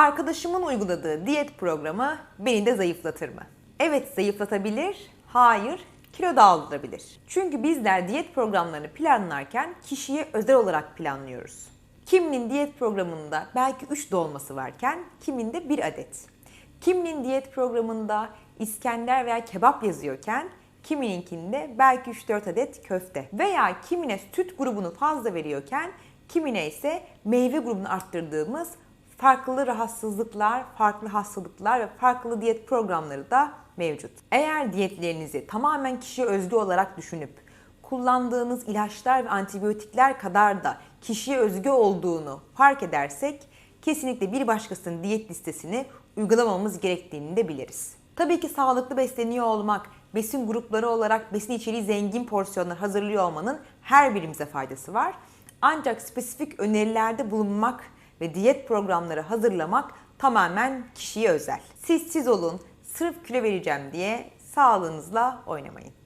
Arkadaşımın uyguladığı diyet programı beni de zayıflatır mı? Evet zayıflatabilir, hayır kilo da aldırabilir. Çünkü bizler diyet programlarını planlarken kişiye özel olarak planlıyoruz. Kiminin diyet programında belki 3 dolması varken kiminde 1 adet. Kiminin diyet programında İskender veya kebap yazıyorken kimininkinde belki 3-4 adet köfte veya kimine süt grubunu fazla veriyorken kimine ise meyve grubunu arttırdığımız farklı rahatsızlıklar, farklı hastalıklar ve farklı diyet programları da mevcut. Eğer diyetlerinizi tamamen kişiye özgü olarak düşünüp kullandığınız ilaçlar ve antibiyotikler kadar da kişiye özgü olduğunu fark edersek kesinlikle bir başkasının diyet listesini uygulamamamız gerektiğini de biliriz. Tabii ki sağlıklı besleniyor olmak, besin grupları olarak besin içeriği zengin porsiyonlar hazırlıyor olmanın her birimize faydası var. Ancak spesifik önerilerde bulunmak ve diyet programları hazırlamak tamamen kişiye özel. Siz siz olun, sırf kilo vereceğim diye sağlığınızla oynamayın.